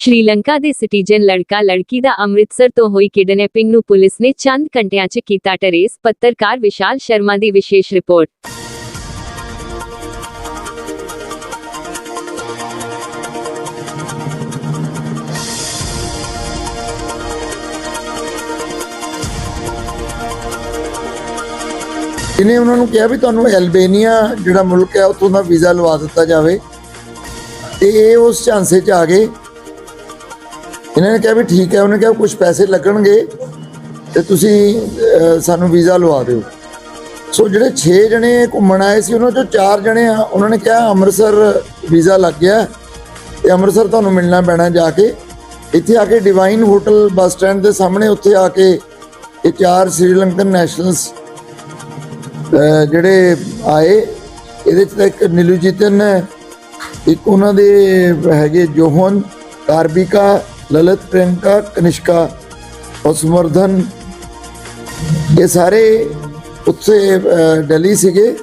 ਸ਼੍ਰੀਲੰਕਾ ਦੇ ਸਿਟੀਜ਼ਨ ਲੜਕਾ ਲੜਕੀ ਦਾ ਅੰਮ੍ਰਿਤਸਰ ਤੋਂ ਹੋਈ ਕਿਡਨੈਪਿੰਗ ਨੂੰ ਪੁਲਿਸ ਨੇ ਚੰਦ ਘੰਟਿਆਂ 'ਚ ਕੀਤਾ ਟਰੇਸ ਪੱਤਰਕਾਰ ਵਿਸ਼ਾਲ ਸ਼ਰਮਾ ਦੀ ਵਿਸ਼ੇਸ਼ ਰਿਪੋਰਟ ਇਹਨੇ ਉਹਨਾਂ ਨੂੰ ਕਿਹਾ ਵੀ ਤੁਹਾਨੂੰ ਐਲਬੇਨੀਆ ਜਿਹੜਾ ਮੁਲਕ ਹੈ, ਉੱਥੋਂ ਦਾ ਵੀਜ਼ਾ ਲਵਾ ਦਿੱਤਾ ਜਾਵੇ। ਤੇ ਇਹ ਉਸ ਝਾਂਸੇ 'ਚ ਆ ਗਏ। ਇਹਨਾਂ ਨੇ ਕਿਹਾ ਵੀ ਠੀਕ ਹੈ, ਉਹਨੇ ਕਿਹਾ ਕੁਝ ਪੈਸੇ ਲੱਗਣਗੇ ਤੇ ਤੁਸੀਂ ਸਾਨੂੰ ਵੀਜ਼ਾ ਲਵਾ ਦਿਓ। ਸੋ ਜਿਹੜੇ 6 ਜਣੇ ਘੁੰਮਣ ਆਏ ਸੀ, ਉਹਨਾਂ ਚੋਂ 4 ਜਣੇ ਆ, ਉਹਨਾਂ ਨੇ ਕਿਹਾ ਅੰਮ੍ਰਿਤਸਰ ਵੀਜ਼ਾ ਲੱਗ ਗਿਆ ਤੇ ਅੰਮ੍ਰਿਤਸਰ ਤੁਹਾਨੂੰ ਮਿਲਣਾ ਪੈਣਾ ਜਾ ਕੇ। ਇੱਥੇ ਆ ਕੇ ਡਿਵਾਈਨ ਹੋਟਲ ਬੱਸ ਸਟੈਂਡ ਦੇ ਸਾਹਮਣੇ, ਉੱਥੇ ਆ ਕੇ ਇਹ ਚਾਰ ਸ੍ਰੀਲੰਕਨ ਨੈਸ਼ਨਲਸ ਜਿਹੜੇ ਆਏ, ਇਹਦੇ ਚ ਤਾਂ ਇੱਕ ਨਿਲੂਜੀਤਨ ਹੈ ਇੱਕ ਉਹਨਾਂ ਦੇ ਹੈਗੇ ਜੋਹਨ, ਕਾਰਬਿਕਾ ਲਲਿਤ ਪ੍ਰਿਯੰਕਾ ਕਨਿਸ਼ਕਾ ਔਰ ਸਮਰਧਨ ਇਹ ਸਾਰੇ ਉੱਥੇ ਅਹ, ਦਿੱਲੀ ਸੀਗੇ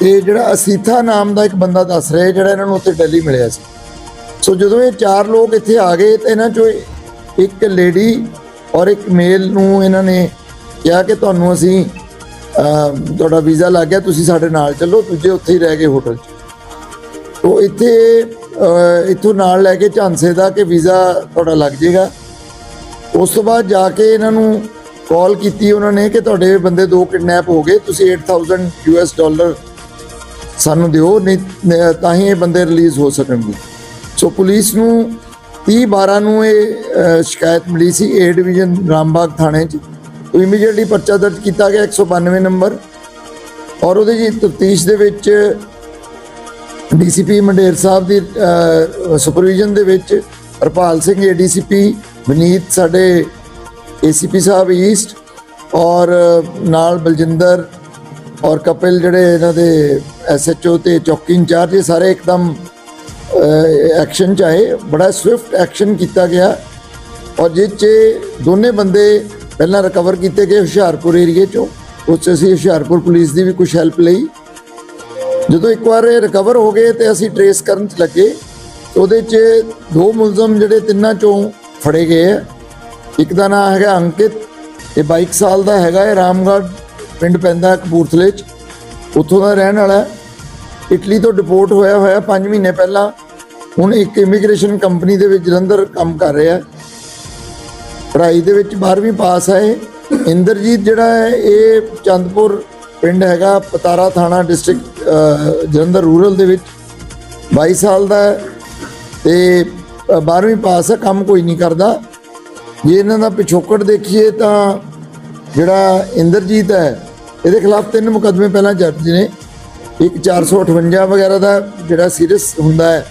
ਤੇ ਜਿਹੜਾ ਅਸੀਥਾ ਨਾਮ ਦਾ ਇੱਕ ਬੰਦਾ ਦੱਸ ਰਿਹਾ ਜਿਹੜਾ ਇਹਨਾਂ ਨੂੰ ਉੱਥੇ ਦਿੱਲੀ ਮਿਲਿਆ ਸੀ ਸੋ ਜਦੋਂ ਇਹ ਚਾਰ ਲੋਕ ਇੱਥੇ ਆ ਗਏ ਤੇ ਇਹਨਾਂ ਚੋਂ ਇੱਕ ਲੇਡੀ ਔਰ ਇੱਕ ਮੇਲ ਨੂੰ ਇਹਨਾਂ ਨੇ ਕਿਹਾ ਕਿ ਤੁਹਾਨੂੰ ਅਸੀਂ ਤੁਹਾਡਾ ਵੀਜ਼ਾ ਲੱਗ ਗਿਆ ਤੁਸੀਂ ਸਾਡੇ ਨਾਲ ਚੱਲੋ ਦੂਜੇ ਉੱਥੇ ਹੀ ਰਹਿ ਗਏ ਹੋਟਲ 'ਚ ਤੋ ਇੱਥੇ ਇੱਥੋਂ ਨਾਲ ਲੈ ਕੇ ਝਾਂਸੇ ਦਾ ਕਿ ਵੀਜ਼ਾ ਤੁਹਾਡਾ ਲੱਗ ਜਾਏਗਾ। ਉਸ ਤੋਂ ਬਾਅਦ ਜਾ ਕੇ ਇਹਨਾਂ ਨੂੰ ਕਾਲ ਕੀਤੀ ਉਹਨਾਂ ਨੇ ਕਿ ਤੁਹਾਡੇ ਬੰਦੇ ਦੋ ਕਿਡਨੈਪ ਹੋ ਗਏ, ਤੁਸੀਂ 8000 ਯੂਐਸ ਡਾਲਰ ਸਾਨੂੰ ਦਿਓ, ਨਹੀਂ ਤਾਂ ਹੀ ਇਹ ਬੰਦੇ ਰਿਲੀਜ਼ ਹੋ ਸਕਣਗੇ। ਸੋ ਪੁਲਿਸ ਨੂੰ 30 12 ਨੂੰ ਇਹ ਸ਼ਿਕਾਇਤ ਮਿਲੀ ਸੀ ਏ ਡਿਵੀਜ਼ਨ ਰਾਮਬਾਗ ਥਾਣੇ 'ਚ। ਉਹ ਇਮੀਡੀਏਟਲੀ ਪਰਚਾ ਦਰਜ ਕੀਤਾ ਗਿਆ 192 ਨੰਬਰ। ਔਰ ਉਹਦੇ ਜੀ ਤਫਤੀਸ਼ ਦੇ ਵਿੱਚ ਡੀਸੀਪੀ ਮੰਡੇਰ ਸਾਹਿਬ ਦੀ ਸੁਪਰਵਿਜ਼ਨ ਦੇ ਵਿੱਚ ਹਰਪਾਲ ਸਿੰਘ ਏਡੀਸੀਪੀ ਵਿਨੀਤ ਸਾਡੇ ਏਸੀਪੀ ਸਾਹਿਬ ਈਸਟ ਔਰ ਨਾਲ ਬਲਜਿੰਦਰ ਔਰ ਕਪਿਲ ਜਿਹੜੇ ਇਹਨਾਂ ਦੇ ਐਸਐਚਓ ਤੇ ਚੌਕੀ ਇੰਚਾਰਜ ਇਹ ਸਾਰੇ ਇੱਕਦਮ ਐਕਸ਼ਨ ਚ ਆਏ। ਬੜਾ ਸਵਿਫਟ ਐਕਸ਼ਨ ਕੀਤਾ ਗਿਆ ਔਰ ਜਿਹ 'ਚ ਦੋਨੇ ਬੰਦੇ ਪਹਿਲਾਂ ਰਿਕਵਰ ਕੀਤੇ ਗਏ ਹੁਸ਼ਿਆਰਪੁਰ ਏਰੀਏ ਚੋਂ। ਉਸ 'ਚ ਅਸੀਂ ਹੁਸ਼ਿਆਰਪੁਰ ਪੁਲਿਸ ਦੀ ਵੀ ਕੁਝ ਹੈਲਪ ਲਈ। ਜਦੋਂ ਇੱਕ ਵਾਰ ਇਹ ਰਿਕਵਰ ਹੋ ਗਏ ਤੇ ਅਸੀਂ ਟਰੇਸ ਕਰਨ ਚ ਲੱਗੇ ਉਹਦੇ 'ਚ ਦੋ ਮੁਲਜ਼ਮ ਜਿਹੜੇ ਤਿੰਨਾਂ ਚੋਂ ਫੜੇ ਗਏ ਆ। ਇੱਕ ਦਾ ਨਾਮ ਹੈਗਾ ਅੰਕਿਤ, ਇਹ 22 ਸਾਲ ਦਾ ਹੈਗਾ, ਇਹ ਰਾਮਗੜ੍ਹ ਪਿੰਡ ਪੈਂਦਾ ਕਪੂਰਥਲੇ 'ਚ। ਉੱਥੋਂ ਦਾ ਰਹਿਣ ਵਾਲਾ ਇਟਲੀ ਤੋਂ ਡਿਪੋਰਟ ਹੋਇਆ ਹੋਇਆ 5 ਮਹੀਨੇ ਪਹਿਲਾਂ। ਹੁਣ ਇੱਕ ਇਮੀਗ੍ਰੇਸ਼ਨ ਕੰਪਨੀ ਦੇ ਵਿੱਚ ਜਲੰਧਰ ਕੰਮ ਕਰ ਰਿਹਾ ਪੜ੍ਹਾਈ ਦੇ ਵਿੱਚ 12ਵੀਂ ਪਾਸ ਹੈ ਇੰਦਰਜੀਤ ਜਿਹੜਾ ਹੈ, ਇਹ ਚੰਦਪੁਰ ਪਿੰਡ ਹੈਗਾ ਪਤਾਰਾ ਥਾਣਾ ਡਿਸਟ੍ਰਿਕਟ ਜਲੰਧਰ ਰੂਰਲ ਦੇ ਵਿੱਚ। 22 ਸਾਲ ਦਾ ਹੈ ਤੇ 12ਵੀਂ ਪਾਸ ਹੈ, ਕੰਮ ਕੋਈ ਨਹੀਂ ਕਰਦਾ। ਜੇ ਇਹਨਾਂ ਦਾ ਪਿਛੋਕੜ ਦੇਖੀਏ ਤਾਂ ਜਿਹੜਾ ਇੰਦਰਜੀਤ ਹੈ, ਇਹਦੇ ਖਿਲਾਫ ਤਿੰਨ ਮੁਕੱਦਮੇ ਪਹਿਲਾਂ ਜੱਜ ਨੇ। ਇੱਕ 458 ਵਗੈਰਾ ਦਾ ਜਿਹੜਾ ਸੀਰੀਅਸ ਹੁੰਦਾ ਹੈ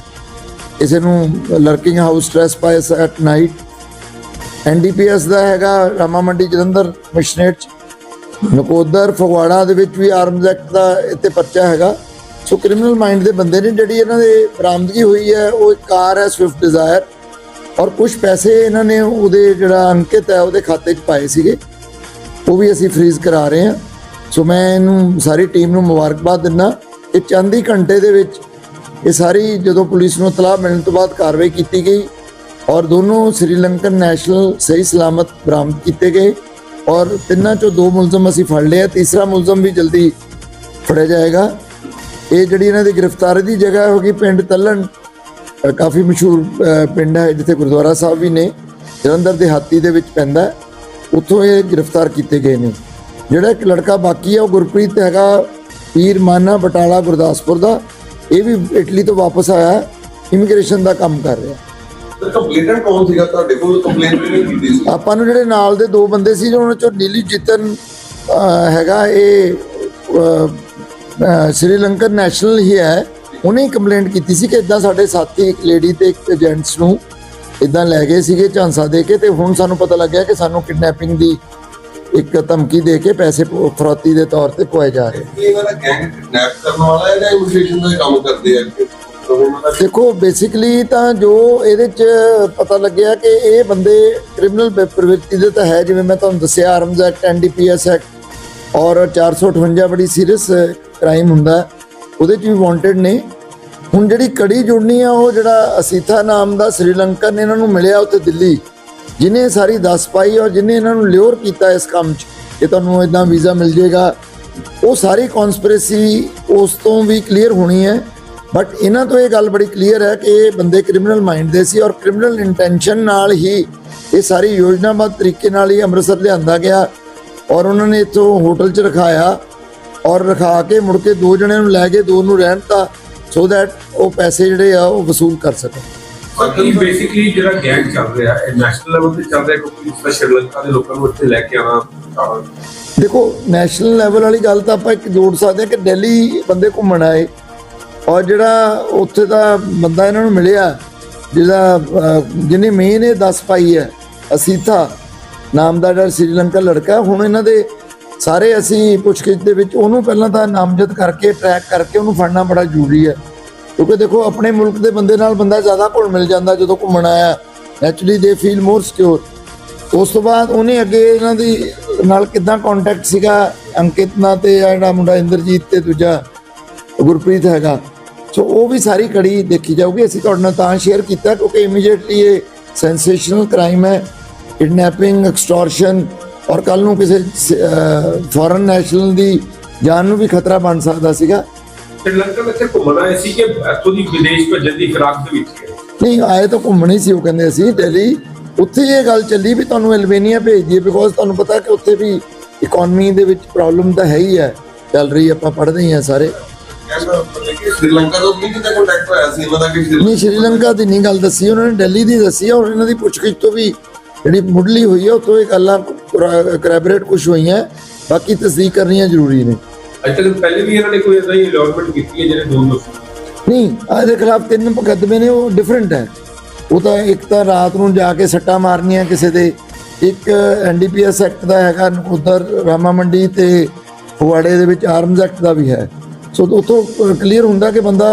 ਕਿਸੇ ਨੂੰ lurking house trespass at night. NDPS ਦਾ ਹੈਗਾ ਰਾਮਾ ਮੰਡੀ ਜਲੰਧਰ, ਮਿਸ਼ਨੇਟ ਚ। ਨਕੋਦਰ ਫਗਵਾੜਾ ਦੇ ਵਿੱਚ ਵੀ ਆਰਮਜ਼ ਐਕਟ ਦਾ ਇੱਥੇ ਪਰਚਾ ਹੈਗਾ। ਸੋ ਕ੍ਰਿਮੀਨਲ ਮਾਈਂਡ ਦੇ ਬੰਦੇ ਨੇ ਜਿਹੜੀ ਇਹਨਾਂ ਦੇ ਬਰਾਮਦਗੀ ਹੋਈ ਹੈ, ਉਹ ਇੱਕ ਕਾਰ ਹੈ ਸਵਿਫਟ ਡਿਜ਼ਾਇਰ ਔਰ ਕੁਝ ਪੈਸੇ ਇਹਨਾਂ ਨੇ ਉਹਦੇ ਜਿਹੜਾ ਅੰਕਿਤ ਹੈ, ਉਹਦੇ ਖਾਤੇ 'ਚ ਪਾਏ ਸੀਗੇ। ਉਹ ਵੀ ਅਸੀਂ ਫ੍ਰੀਜ਼ ਕਰਾ ਰਹੇ ਹਾਂ। ਸੋ ਮੈਂ ਇਹਨੂੰ ਸਾਰੀ ਟੀਮ ਨੂੰ ਮੁਬਾਰਕਬਾਦ ਦਿੰਦਾ। ਕਿ ਚੰਦ ਹੀ ਘੰਟੇ ਦੇ ਵਿੱਚ ਇਹ ਸਾਰੀ ਜਦੋਂ ਪੁਲਿਸ ਨੂੰ ਤਲਾਹ ਮਿਲਣ ਤੋਂ ਬਾਅਦ ਕਾਰਵਾਈ ਕੀਤੀ ਗਈ। ਔਰ ਦੋਨੋਂ ਸ੍ਰੀਲੰਕਨ ਨੈਸ਼ਨਲ ਸਹੀ ਸਲਾਮਤ ਬਰਾਮਦ ਕੀਤੇ ਗਏ। ਔਰ ਤਿੰਨਾਂ ਚੋਂ ਦੋ ਮੁਲਜ਼ਮ ਅਸੀਂ ਫੜ ਲਏ ਤੀਸਰਾ ਮੁਲਜ਼ਮ ਵੀ ਜਲਦੀ ਫੜਿਆ ਜਾਏਗਾ। ਇਹ ਜਿਹੜੀ ਇਹਨਾਂ ਦੀ ਗ੍ਰਿਫਤਾਰੀ ਦੀ ਜਗ੍ਹਾ ਹੋ ਗਈ ਪਿੰਡ ਤੱਲਣ ਕਾਫੀ ਮਸ਼ਹੂਰ ਪਿੰਡ ਹੈ ਜਿੱਥੇ ਗੁਰਦੁਆਰਾ ਸਾਹਿਬ ਵੀ ਨੇ, ਜਲੰਧਰ ਦੇ ਹਾਤੀ ਦੇ ਵਿੱਚ ਪੈਂਦਾ ਉੱਥੋਂ ਇਹ ਗ੍ਰਿਫਤਾਰ ਕੀਤੇ ਗਏ ਨੇ। ਜਿਹੜਾ ਇੱਕ ਲੜਕਾ ਬਾਕੀ ਹੈ ਉਹ ਗੁਰਪ੍ਰੀਤ ਹੈਗਾ, ਪੀਰ ਮਾਨਾ ਬਟਾਲਾ ਗੁਰਦਾਸਪੁਰ ਦਾ। ਇਹ ਵੀ ਇਟਲੀ ਤੋਂ ਵਾਪਸ ਆਇਆ, ਇਮੀਗ੍ਰੇਸ਼ਨ ਦਾ ਕੰਮ ਕਰ ਰਿਹਾ। ਸਰ ਕੰਪਲੇਨਟ ਕੌਣ ਸੀਗਾ ਤੁਹਾਡੇ ਕੋਲ? ਕੰਪਲੇਂਟ ਵੀ ਨਹੀਂ ਕੀਤੀ ਸੀ? ਆਪਾਂ ਨੂੰ ਜਿਹੜੇ ਨਾਲ ਦੇ ਦੋ ਬੰਦੇ ਸੀ ਉਹਨਾਂ ਚੋਂ ਨੀਲੀ ਜਿਤਨ ਅਹ, ਹੈਗਾ ਇਹ ਸ਼੍ਰੀਲੰਕਨ ਨੈਸ਼ਨਲ ਹੀ ਹੈ। ਉਹਨੇ ਕੰਪਲੇਂਟ ਕੀਤੀ ਸੀ ਕਿ ਇਦਾਂ ਸਾਡੇ ਸਾਥੀ ਇੱਕ ਲੇਡੀ ਤੇ ਇੱਕ ਏਜੰਟਸ ਨੂੰ ਇਦਾਂ ਲੈ ਗਏ ਸੀਗੇ ਝਾਂਸਾ ਦੇ ਕੇ ਤੇ ਹੁਣ ਸਾਨੂੰ ਪਤਾ ਲੱਗਿਆ ਕਿ ਸਾਨੂੰ ਕਿਡਨੈਪਿੰਗ ਦੀ ਇੱਕ ਧਮਕੀ ਦੇ ਕੇ ਪੈਸੇ ਫਰੌਤੀ ਦੇ ਤੌਰ ਤੇ ਪੁਆਏ ਜਾ ਰਹੇ ਇਹਨਾਂ ਦਾ ਗੈਂਗ ਕਿਡਨੈਪ ਕਰਨ ਵਾਲਾ ਹੈ ਜਾਂ ਇਮੀਗ੍ਰੇਸ਼ਨ ਦਾ ਕੰਮ ਕਰਦੇ ਆ? ਕਿ ਉਹਨਾਂ ਦਾ ਦੇਖੋ ਬੇਸਿਕਲੀ ਤਾਂ ਜੋ ਇਹਦੇ ਚ ਪਤਾ ਲੱਗਿਆ ਕਿ ਇਹ ਬੰਦੇ ਕ੍ਰਿਮੀਨਲ ਪ੍ਰਵਿਰਤੀ ਦੇ ਤਾਂ ਹੈ, ਜਿਵੇਂ ਮੈਂ ਤੁਹਾਨੂੰ ਦੱਸਿਆ ਆਰਮਜ਼ ਐਕਟ ਐਨਡੀਪੀਐਸ ਐਕਟ ਔਰ 458 ਬੜੀ ਸੀਰੀਅਸ ਕ੍ਰਾਈਮ ਹੁੰਦਾ ਉਹਦੇ ਚ ਵੀ ਵਾਂਟਡ ਨੇ। ਹੁਣ ਜਿਹੜੀ ਕੜੀ ਜੁੜਨੀ ਆ, ਉਹ ਜਿਹੜਾ ਅਸੀਥਾ ਨਾਮ ਦਾ ਸ੍ਰੀਲੰਕਨ ਨੇ ਇਹਨਾਂ ਨੂੰ ਮਿਲਿਆ ਉੱਥੇ ਦਿੱਲੀ, ਜਿਨੇ ਸਾਰੀ ਦੱਸ ਪਾਈ ਔਰ ਜਿਨੇ ਇਹਨਾਂ ਨੂੰ ਲਿਓਰ ਕੀਤਾ ਇਸ ਕੰਮ 'ਚ, ਕਿ ਤੁਹਾਨੂੰ ਇਦਾਂ ਵੀਜ਼ਾ ਮਿਲ ਜਾਏਗਾ। ਉਹ ਸਾਰੀ ਕਨਸਪੀਰੇਸੀ ਉਸ ਤੋਂ ਵੀ ਕਲੀਅਰ ਹੋਣੀ ਹੈ। ਬਟ ਇਹਨਾਂ ਤੋਂ ਇਹ ਗੱਲ ਬੜੀ ਕਲੀਅਰ ਹੈ ਕਿ ਇਹ ਬੰਦੇ ਕ੍ਰਿਮੀਨਲ ਮਾਈਂਡ ਦੇ ਸੀ ਔਰ ਕ੍ਰਿਮੀਨਲ ਇੰਟੈਂਸ਼ਨ ਨਾਲ ਹੀ ਇਹ ਸਾਰੀ ਯੋਜਨਾਬੱਧ ਤਰੀਕੇ ਨਾਲ ਹੀ ਅੰਮ੍ਰਿਤਸਰ ਲਿਆਂਦਾ ਗਿਆ ਔਰ ਉਹਨਾਂ ਨੇ ਇੱਥੋਂ ਹੋਟਲ 'ਚ ਰਖਾਇਆ ਔਰ ਰਖਾ ਕੇ ਮੁੜ ਕੇ ਦੋ ਜਣਿਆਂ ਨੂੰ ਲੈ ਕੇ ਦੋ ਨੂੰ ਰਹਿਣ ਤਾ ਸੋ ਦੈਟ ਉਹ ਪੈਸੇ ਜਿਹੜੇ ਆ ਉਹ ਵਸੂਲ ਕਰ ਸਕਣ। ਬਾਕੀ ਬੇਸਿਕਲੀ ਜਿਹੜਾ ਗੈਂਗ ਚੱਲ ਰਿਹਾ ਹੈ ਨੈਸ਼ਨਲ ਲੈਵਲ ਤੇ ਚੱਲ ਰਿਹਾ ਕਿਉਂਕਿ ਇਸ ਦਾ ਸ਼੍ਰੀਲੰਕਾ ਦੇ ਲੋਕਾਂ ਨੂੰ ਇੱਥੇ ਲੈ ਕੇ ਆਉਣਾ ਦੇਖੋ ਨੈਸ਼ਨਲ ਲੈਵਲ ਵਾਲੀ ਗੱਲ ਤਾਂ ਆਪਾਂ ਇੱਕ ਜੋੜ ਸਕਦੇ ਹਾਂ ਕਿ ਦਿੱਲੀ ਬੰਦੇ ਘੁੰਮਣ ਆਏ ਔਰ ਜਿਹੜਾ ਉੱਥੇ ਦਾ ਬੰਦਾ ਇਹਨਾਂ ਨੂੰ ਮਿਲਿਆ, ਜਿਹਦਾ ਜਿਹਨੇ ਮੇਨ ਇਹ ਦੱਸ ਪਾਈ ਹੈ, ਅਸੀਥਾ, ਨਾਮ ਦਾ ਜਿਹੜਾ ਸ੍ਰੀਲੰਕਾ ਲੜਕਾ, ਹੁਣ ਇਹਨਾਂ ਦੇ ਸਾਰੇ ਅਸੀਂ ਪੁੱਛਗਿੱਛ ਦੇ ਵਿੱਚ ਉਹਨੂੰ ਪਹਿਲਾਂ ਤਾਂ ਨਾਮਜ਼ਦ ਕਰਕੇ ਟਰੈਕ ਕਰਕੇ ਉਹਨੂੰ ਫੜਨਾ ਬੜਾ ਜ਼ਰੂਰੀ ਹੈ। ਕਿਉਂਕਿ ਦੇਖੋ, ਆਪਣੇ ਮੁਲਕ ਦੇ ਬੰਦੇ ਨਾਲ ਬੰਦਾ ਜ਼ਿਆਦਾ ਘੁਲ ਮਿਲ ਜਾਂਦਾ ਜਦੋਂ ਘੁੰਮਣ ਆਇਆ। ਐਕਚੁਅਲੀ ਦੇ ਫੀਲ ਮੋਰ ਸਿਕਿਉਰ ਉਸ ਤੋਂ ਬਾਅਦ ਉਹਨੇ ਅੱਗੇ ਇਹਨਾਂ ਦੀ ਨਾਲ ਕਿਦਾਂ ਕੰਟੈਕਟ ਸੀਗਾ, ਅੰਕਿਤ ਨਾਲ ਤੇ ਆਹ ਜਿਹੜਾ ਮੁੰਡਾ ਇੰਦਰਜੀਤ ਤੇ ਦੂਜਾ ਗੁਰਪ੍ਰੀਤ ਹੈਗਾ। ਸੋ ਉਹ ਵੀ ਸਾਰੀ ਕੜੀ ਦੇਖੀ ਜਾਊਗੀ। ਅਸੀਂ ਤੁਹਾਡੇ ਨਾਲ ਤਾਂ ਸ਼ੇਅਰ ਕੀਤਾ ਕਿਉਂਕਿ ਇਮੀਡੀਏਟਲੀ ਇਹ ਸੈਂਸੇਸ਼ਨਲ ਕ੍ਰਾਈਮ ਹੈ। ਕਿਡਨੈਪਿੰਗ ਐਕਸਟੋਰਸ਼ਨ ਔਰ ਕੱਲ ਨੂੰ ਕਿਸੇ ਫੋਰਨ ਨੈਸ਼ਨਲ ਦੀ ਜਾਨ ਨੂੰ ਵੀ ਖਤਰਾ ਬਣ ਸਕਦਾ ਸੀਗਾ। ਸ਼੍ਰੀਲੰਕਾ ਵਿੱਚ ਘੁੰਮਣ ਆਏ ਸੀ ਕਿ ਇੱਥੋਂ ਦੀ ਵਿਦੇਸ਼ ਭੇਜਣ ਦੀ ਫਿਰਾਕ ਦੇ ਵਿੱਚ ਨਹੀਂ ਆਏ ਤਾਂ ਘੁੰਮਣ ਸੀ ਉਹ ਕਹਿੰਦੇ ਸੀ ਦਿੱਲੀ। ਉੱਥੇ ਇਹ ਗੱਲ ਚੱਲੀ ਵੀ ਤੁਹਾਨੂੰ ਐਲਬੇਨੀਆ ਭੇਜ ਦਈਏ ਬਿਕੋਜ਼ ਤੁਹਾਨੂੰ ਪਤਾ ਕਿ ਉੱਥੇ ਵੀ ਇਕਨੋਮੀ ਦੇ ਵਿੱਚ ਪ੍ਰੋਬਲਮ ਤਾਂ ਹੈ ਹੀ ਹੈ। ਚੱਲ ਰਹੀ ਆਪਾਂ ਪੜ੍ਹਦੇ ਹੀ ਹਾਂ ਸਾਰੇ। ਸ੍ਰੀਲੰਕਾ ਤੋਂ ਵੀ ਕਿਤੇ ਕੰਟੈਕਟ ਹੋਇਆ ਸੀ? ਇਹਨਾਂ ਦਾ ਕਿ ਸ਼੍ਰੀ- ਨਹੀਂ ਸ਼੍ਰੀਲੰਕਾ ਦੀ ਨਹੀਂ ਗੱਲ ਦੱਸੀ ਉਹਨਾਂ ਨੇ ਦਿੱਲੀ ਦੀ ਦੱਸੀ ਹੈ ਔਰ ਇਹਨਾਂ ਦੀ ਪੁੱਛਗਿੱਛ ਤੋਂ ਵੀ ਜਿਹੜੀ ਮੁੱਢਲੀ ਹੋਈ ਹੈ ਉੱਥੋਂ ਇਹ ਗੱਲਾਂ ਕਰੈਬਰੇਟ ਕੁਝ ਹੋਈਆਂ। ਬਾਕੀ ਤਸਦੀਕ ਕਰਨੀਆਂ ਜ਼ਰੂਰੀ ਨੇ। ਅੱਜ ਤੱਕ ਪਹਿਲੇ ਵੀ ਇਹਨਾਂ ਨੇ ਕੋਈ ਇਦਾਂ ਹੀ ਅਲਾਟਮੈਂਟ ਕੀਤੀ ਹੈ ਜਿਹੜੇ ਦੋ ਦੋਸ਼ੀ ਨਹੀਂ ਆਹ ਦੇ ਖਿਲਾਫ ਤਿੰਨ ਮੁਕੱਦਮੇ ਨੇ ਉਹ ਡਿਫਰੈਂਟ ਹੈ। ਉਹ ਤਾਂ ਇੱਕ ਤਾਂ ਰਾਤ ਨੂੰ ਜਾ ਕੇ ਸੱਟਾਂ ਮਾਰਨੀਆਂ ਕਿਸੇ ਦੇ ਇੱਕ ਐਨਡੀਪੀਐਸ ਐਕਟ ਦਾ ਹੈਗਾ ਉਧਰ ਰਾਮਾ ਮੰਡੀ ਤੇ ਫਗਵਾੜੇ ਦੇ ਵਿੱਚ ਆਰਮਜ਼ ਐਕਟ ਦਾ ਵੀ ਹੈ। ਸੋ ਉਤੋਂ ਕਲੀਅਰ ਹੁੰਦਾ ਕਿ ਬੰਦਾ